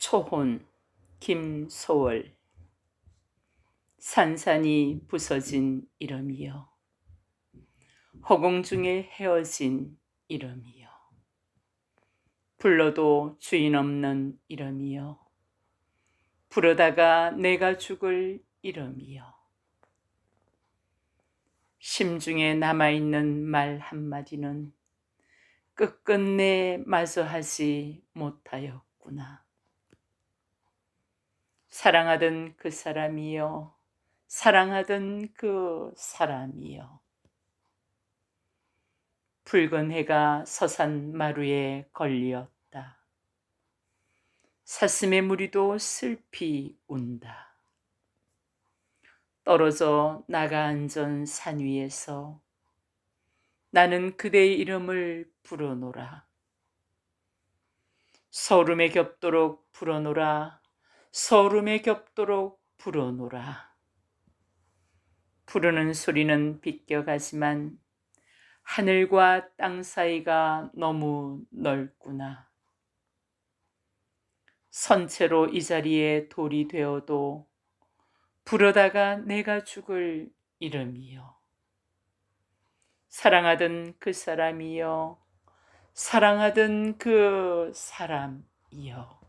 초혼 김소월. 산산이 부서진 이름이여. 허공 중에 헤어진 이름이여. 불러도 주인 없는 이름이여. 부르다가 내가 죽을 이름이여. 심중에 남아있는 말 한마디는 끝끝내 마주하지 못하였구나. 사랑하던 그 사람이여, 사랑하던 그 사람이여. 붉은 해가 서산 마루에 걸렸다. 사슴의 무리도 슬피 운다. 떨어져 나가 앉은 산 위에서 나는 그대의 이름을 부르노라. 서름에 겹도록 부르노라. 서름에 겹도록 부르노라. 부르는 소리는 비껴가지만 하늘과 땅 사이가 너무 넓구나. 선체로 이 자리에 돌이 되어도 부르다가 내가 죽을 이름이요. 사랑하던 그 사람이요. 사랑하던 그 사람이요.